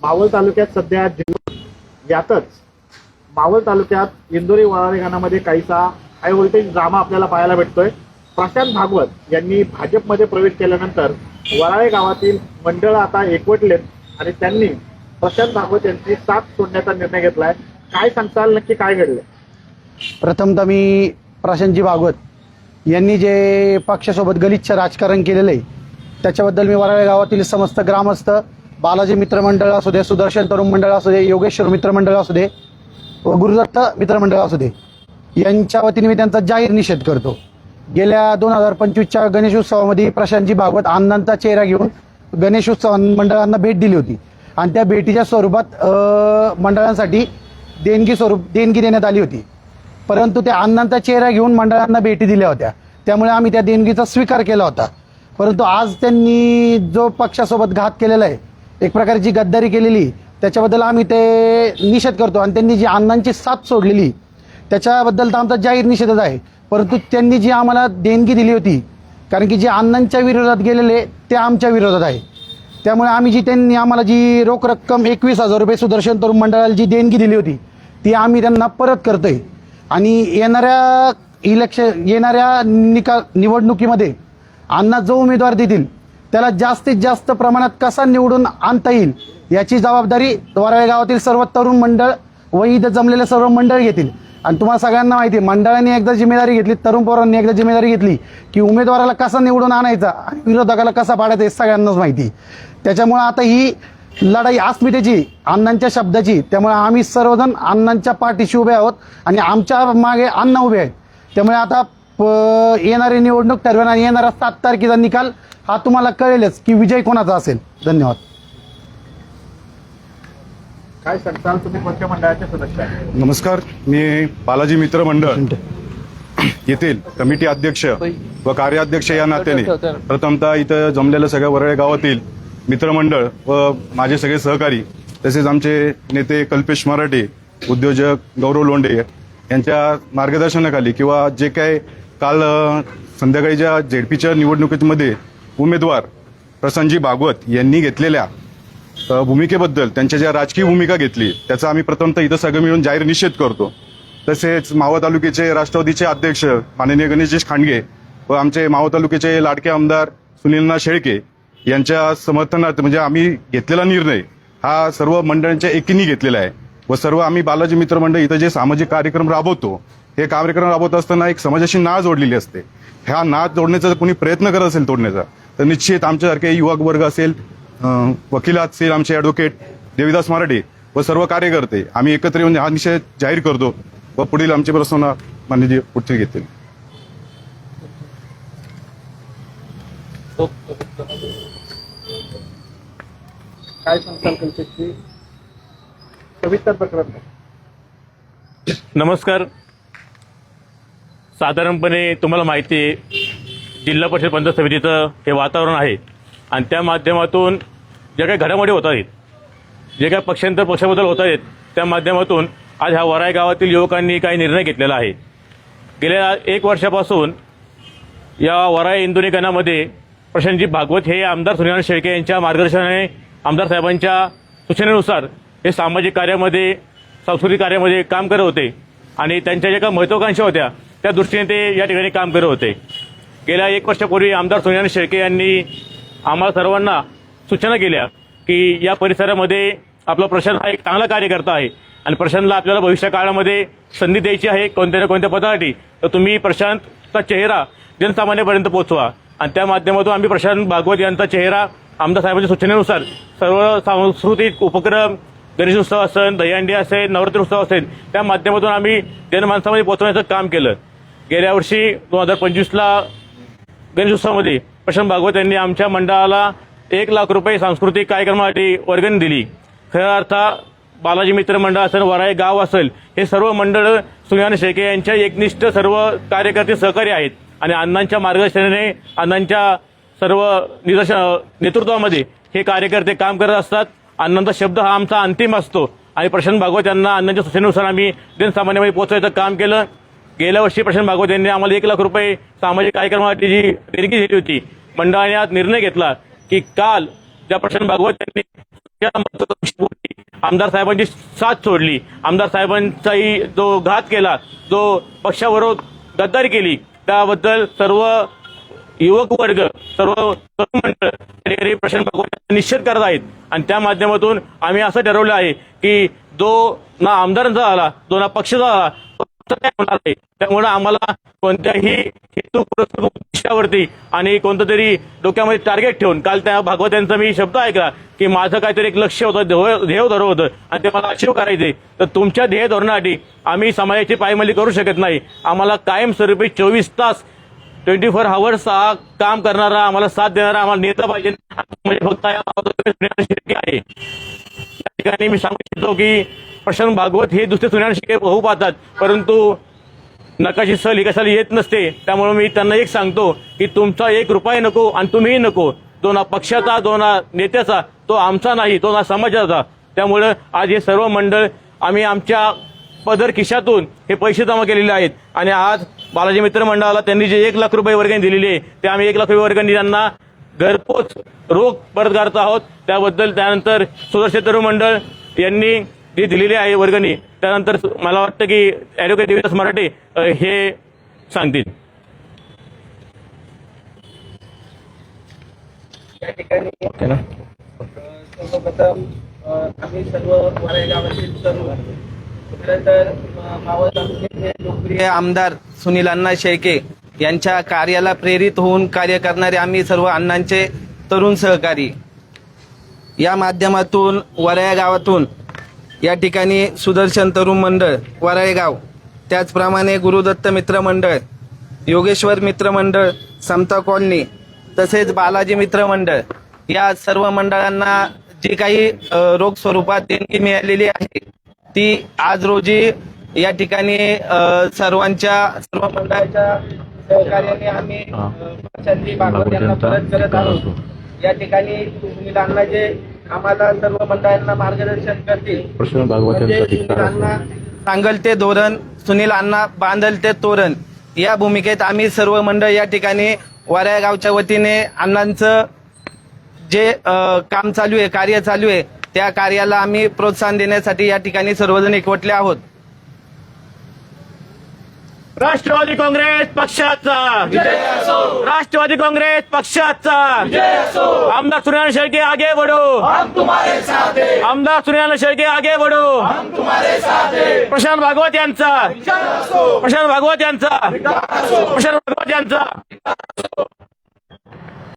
मावळ तालुक्यात सध्या यातच मावळ तालुक्यात इंदोरी वराळे गाणामध्ये काहीसा हाय व्होल्टेज ड्रामा आपल्याला पाहायला भेटतोय. प्रशांत भागवत यांनी भाजपमध्ये प्रवेश केल्यानंतर वराळे गावातील मंडळ आता एकवटलेत आणि त्यांनी प्रशांत भागवत यांची साथ सोडण्याचा निर्णय घेतलाय. काय सांगताल? नक्की काय घडलं प्रथमतः मी प्रशांतजी भागवत यांनी जे पक्षासोबत गलिच्छ राजकारण केलेलं आहे त्याच्याबद्दल मी वराळे गावातील समस्त ग्रामस्थ बालाजी मित्रमंडळ असू दे सुदर्शन तरुण मंडळ असू दे योगेश्वर मित्रमंडळ असू दे व गुरुदत्त मित्रमंडळ असू दे यांच्या वतीने मी त्यांचा जाहीर निषेध करतो. गेल्या दोन हजार पंचवीसच्या गणेशोत्सवामध्ये प्रशांतजी भागवत आनंदांचा चेहरा घेऊन गणेशोत्सव मंडळांना भेट दिली होती. आणि त्या भेटीच्या स्वरूपात मंडळांसाठी देणगी स्वरूप देणगी देण्यात आली होती. परंतु त्या अण्णांचा चेहरा घेऊन मंडळांना भेटी दिल्या होत्या. त्यामुळे आम्ही त्या देणगीचा स्वीकार केला होता. परंतु आज त्यांनी जो पक्षासोबत घात केलेला आहे एक प्रकारची गद्दारी केलेली. त्याच्याबद्दल आम्ही ते निषेध करतो आणि त्यांनी जी अण्णांची साथ सोडलेली त्याच्याबद्दल तर आमचा जाहीर निषेधच आहे. परंतु त्यांनी जी आम्हाला देणगी दिली होती कारण की जे अण्णांच्या विरोधात गेलेले ते आमच्या विरोधात आहे. त्यामुळे आम्ही जी त्यांनी आम्हाला जी रोख रक्कम एकवीस हजार रुपये सुदर्शन तरुण मंडळाला जी देणगी दिली होती ती आम्ही त्यांना परत करतोय. आणि येणाऱ्या इलेक्शन येणाऱ्या निका निवडणुकीमध्ये अण्णा जो उमेदवार देतील त्याला जास्तीत जास्त प्रमाणात कसा निवडून आणता येईल याची जबाबदारी वराळे गावातील सर्व तरुण मंडळ व इथं जमलेले सर्व मंडळ घेतील. आणि तुम्हाला सगळ्यांना माहिती आहे मंडळाने एकदा जिम्मेदारी घेतली तरुण पोरांनी एकदा जिम्मेदारी घेतली की उमेदवाराला कसा निवडून आणायचा आणि विरोधकाला कसा पाडायचा हे सगळ्यांनाच माहिती त्याच्यामुळं आता ही लढाई अस्मितेची अण्णांच्या शब्दाची त्यामुळे आम्ही सर्वजण अण्णांच्या पाठीशी उभे आहोत आणि आमच्या मागे अण्णा उभे आहेत. त्यामुळे आता प- येणारी निवडणूक ठरवेल आणि येणारा सात तारखेचा निकाल हा तुम्हाला कळेलच की विजय कोणाचा असेल. धन्यवाद. काय सांगताल तुम्ही कोणत्या मंडळाचे सदस्य आहे नमस्कार मी बालाजी मित्र मंडळ. येथील कमिटी अध्यक्ष व कार्याध्यक्ष या नात्याने प्रथमतः इथं जमलेलं सगळ्या वरळे गावातील मित्रमंडळ व माझे सगळे सहकारी तसेच आमचे नेते कल्पेश मराठे उद्योजक गौरव लोंढे यांच्या मार्गदर्शनाखाली किंवा जे काय काल अ, संध्याकाळीच्या झेडपीच्या निवडणुकीमध्ये उमेदवार प्रसंजी भागवत यांनी घेतलेल्या भूमिकेबद्दल त्यांच्या ज्या राजकीय भूमिका घेतली त्याचा आम्ही प्रथमतः इथं सगळं मिळून जाहीर निषेध करतो. तसेच मावळ तालुक्याचे राष्ट्रवादीचे अध्यक्ष माननीय गणेशजी खांडगे व आमचे मावळ तालुक्याचे लाडके आमदार सुनीलना शेळके यांच्या समर्थनार्थ म्हणजे आम्ही घेतलेला निर्णय हा सर्व मंडळांच्या एकीने घेतलेला आहे व सर्व आम्ही बालाजी मित्र मंडळ इथं जे सामाजिक कार्यक्रम राबवतो हे कार्यक्रम राबवत असताना एक समाजाशी नाळ जोडलेली असते. ह्या नाळ जोडण्याचा जर कोणी प्रयत्न करत असेल तोडण्याचा तर निश्चित आमच्यासारखे युवक वर्ग असेल वकील असतील आमचे ॲडव्होकेट देविदास मराठे व सर्व कार्यकर्ते आम्ही एकत्र येऊन हा निषेध जाहीर करतो व पुढील आमचे प्रश्न मान्यजी पुढचे घेतील. काय सविस्तर प्रकरण? नमस्कार. साधारणपणे तुम्हाला माहिती आहे जिल्हा परिषद पंचायत समितीचं हे वातावरण आहे. आणि त्या माध्यमातून ज्या काही घडामोडी होत आहेत जे काही पक्षांतर पक्षाबद्दल होत आहेत त्या माध्यमातून आज ह्या वराय गावातील युवकांनी काही निर्णय घेतलेला आहे. गेल्या एक वर्षापासून या वराय इंदोरी गणामध्ये प्रशांतजी भागवत हे आमदार सुनील शेळके यांच्या मार्गदर्शनाने आमदार साहेबांच्या सूचनेनुसार हे सामाजिक कार्यामध्ये सांस्कृतिक कार्यामध्ये काम करत होते. आणि त्यांच्या ज्या काही महत्वाकांक्षा होत्या त्या दृष्टीने ते या ठिकाणी काम करत होते. गेल्या एक वर्षापूर्वी आमदार सोनिया शेळके यांनी आम्हाला सर्वांना सूचना केल्या की या परिसरामध्ये आपला प्रशांत हा एक चांगला कार्यकर्ता आहे. आणि प्रशांतला आपल्याला भविष्य काळामध्ये संधी द्यायची आहे कोणत्या ना कोणत्या पदासाठी. तर तुम्ही प्रशांतचा चेहरा जनसामान्यापर्यंत पोहोचवा. आणि त्या माध्यमातून आम्ही प्रशांत भागवत यांचा चेहरा आमदार साहेबांच्या सूचनेनुसार सर्व सांस्कृतिक उपक्रम गणेशोत्सव असेल दहीहंडी असेल नवरात्री उत्सव असेल त्या माध्यमातून आम्ही जनमानसामध्ये पोहोचवण्याचं काम केलं. गेल्या वर्षी दोन हजार पंचवीसला गणेशोत्सवामध्ये प्रशांत भागवत यांनी आमच्या मंडळाला एक लाख रुपये सांस्कृतिक कार्यक्रमासाठी वर्गणी दिली. खऱ्या अर्था बालाजी मित्र मंडळ असेल वराई गाव असेल हे सर्व मंडळ सुनियान शेखे यांच्या एकनिष्ठ सर्व कार्यकर्ते सहकारी आहेत. आणि अण्णांच्या मार्गदर्शनाने अण्णांच्या सर्व निदर्शन नेतृत्वामध्ये हे कार्यकर्ते काम करत असतात. अण्णांचा शब्द हा आमचा अंतिम असतो. आणि प्रशांत भागवत यांना अण्णांच्या सूचनेनुसार आम्ही जनसामान्यामध्ये पोहोचवायचं काम केलं. गेल्या वर्षी प्रशांत भागवत यांनी आम्हाला एक लाख रुपये सामाजिक कार्यक्रमासाठी जी देणगी दिली होती मंडळाने आज निर्णय घेतला की काल ज्या प्रशांत भागवत यांनी आमदार साहेबांची साथ सोडली आमदार साहेबांचाही जो घात केला जो पक्षाबरोबर गद्दारी केली त्याबद्दल सर्व युवक वर्ग सर्व तरुण मंडळ प्रशांत भागवत निश्चित करत आहेत. आणि त्या माध्यमातून आम्ही असं ठरवलं आहे की जो ना आमदारांचा आला जो ना पक्षाचा आला तो आमचा नाही होणार आहे त्यामुळे आम्हाला कोणत्याही हेतुपुरस्सर उद्दिष्टावरती आणि कोणतं तरी डोक्यामध्ये टार्गेट ठेवून काल त्या भागवत यांचा मी शब्द ऐकला की माझं काहीतरी एक लक्ष होतं ध्येय ध्येय धोरण होतं आणि ते मला अचीव करायचे. तर तुमच्या ध्येय धोरणासाठी आम्ही समाजाची पायमली करू शकत नाही. आम्हाला कायमस्वरूपी चोवीस तास ट्वेंटी फोर आवर्स हा काम करणारा आम्हाला साथ देणारा आम्हाला नेता पाहिजे. म्हणजे फक्त या आहे. ठिकाणी मी सांगू इच्छितो की प्रशांत भागवत हे दुसरे सुनील शिके होऊ पाहतात. परंतु नकाशी सहल ही कशाला येत नसते. त्यामुळे मी त्यांना एक सांगतो की तुमचा एक रुपये नको आणि तुम्हीही नको. तो ना पक्षाचा तो ना नेत्याचा तो आमचा नाही तो ना समाजाचा. त्यामुळं आज हे सर्व मंडळ आम्ही आमच्या पदर खिशातून हे पैसे जमा केलेले आहेत. आणि आज बालाजी मित्र मंडळाला त्यांनी जे एक लाख रुपये वर्गणी दिलेली आहे ते आम्ही एक लाख रुपये वर्गणी त्यांना घरपोच रोख परत करत आहोत. त्याबद्दल त्यानंतर सुदर्शन तरुण मंडळ यांनी जी दिलेली आहे वर्गणी त्यानंतर मला वाटतं की ॲडव्होकेट देवीदास मराठे हे सांगतील. या ठिकाणी अ, सर्वप्रथम आम्ही सर्व गावातील सर्व खरं तर अ, मावळ तालुक्याचे लोकप्रिय आमदार सुनील अण्णा शेळके यांच्या कार्याला प्रेरित होऊन कार्य करणारे आम्ही सर्व अण्णांचे तरुण सहकारी. या माध्यमातून वराया गावातून या ठिकाणी सुदर्शन तरुण मंडळ वराळे गाव त्याचप्रमाणे गुरुदत्त मित्र मंडळ योगेश्वर मित्र मंडळ समता कॉलनी तसेच बालाजी मित्र मंडळ या सर्व मंडळांना जी काही रोख स्वरूपात देणगी मिळालेली आहे ती आज रोजी या ठिकाणी सर्वांच्या सर्व मंडळाच्या सहकार्याने आम्ही प्रशांती भागवत यांना परत करत आहोत. या ठिकाणी सुनील अण्णा जे आम्हाला सर्व मंडळांना मार्गदर्शन करतील म्हणजे सांगल ते धोरण सुनील अण्णा बांधल ते तोरण या भूमिकेत आम्ही सर्व मंडळ या ठिकाणी वाऱ्या गावच्या वतीने अण्णांचं जे काम चालू आहे कार्य चालू आहे त्या कार्याला आम्ही प्रोत्साहन देण्यासाठी या ठिकाणी सर्वजण एकवटले आहोत. राष्ट्रवादी काँग्रेस पक्षाचा. राष्ट्रवादी काँग्रेस पक्षाचा. आमदार सुनिल शेळके आगे बढ़ो आमदार सुनिल शेळके आगे बढ़ो प्रशांत भागवत यांचा. प्रशांत भागवत यांचा. प्रशांत भागवत यांचा.